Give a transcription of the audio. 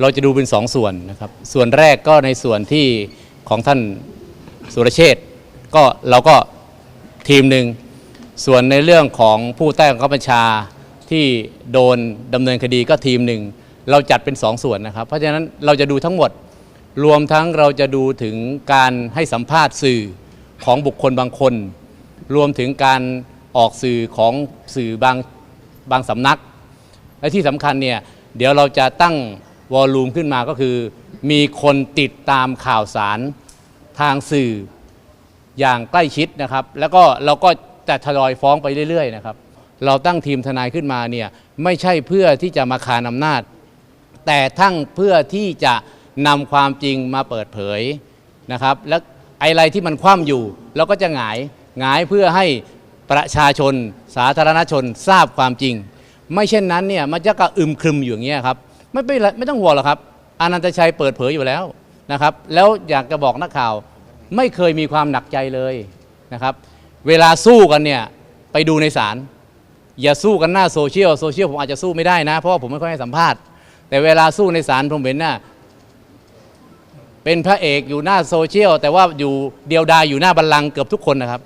เราจะดูเป็นสองส่วนนะครับ ส่วนแรกก็ในส่วนที่ของท่านสุรเชษก็เราก็ทีมหนึ่ง ส่วนในเรื่องของผู้ใต้บังคับบัญชาที่โดนดำเนินคดีก็ทีมหนึ่ง เราจัดเป็นสองส่วนนะครับ เพราะฉะนั้นเราจะดูทั้งหมด รวมทั้งเราจะดูถึงการให้สัมภาษณ์สื่อของบุคคลบางคน รวมถึงการออกสื่อของสื่อบางบางสำนัก และที่สำคัญเนี่ยเดี๋ยวเราจะตั้ง วอลลุ่มขึ้นมาก็คือ มีคนติดตามข่าวสารทางสื่ออย่างใกล้ชิดนะครับ แล้วก็เราก็จะทยอยฟ้องไปเรื่อยๆนะครับ เราตั้งทีมทนายขึ้นมาเนี่ยไม่ใช่เพื่อที่จะมาคานอำนาจ แต่ทั้งเพื่อที่จะนำความจริงมาเปิดเผยนะครับ แล้วอะไรที่มันคว่ำอยู่เราก็จะหงายหงายเพื่อให้ประชาชนสาธารณชนทราบความจริง ไม่เช่นนั้นเนี่ยมันจะกระอึมครึมอยู่อย่างเงี้ยครับ ไม่เป็นไรไม่ต้องห่วงหรอกครับอนันตชัยเปิดเผยอยู่แล้วนะครับ แล้วอยากจะบอกนักข่าว ไม่เคยมีความหนักใจเลยนะครับ เวลาสู้กันเนี่ยไปดูในศาลอย่าสู้กันหน้าโซเชียลโซเชียลผมอาจจะสู้ไม่ได้นะ เพราะว่าผมไม่ค่อยให้สัมภาษณ์ แต่เวลาสู้ในศาลผมเห็นน่ะเป็นพระเอกอยู่หน้าโซเชียลแต่ว่าอยู่เดียวดายอยู่หน้าบัลลังก์เกือบทุกคนนะครับ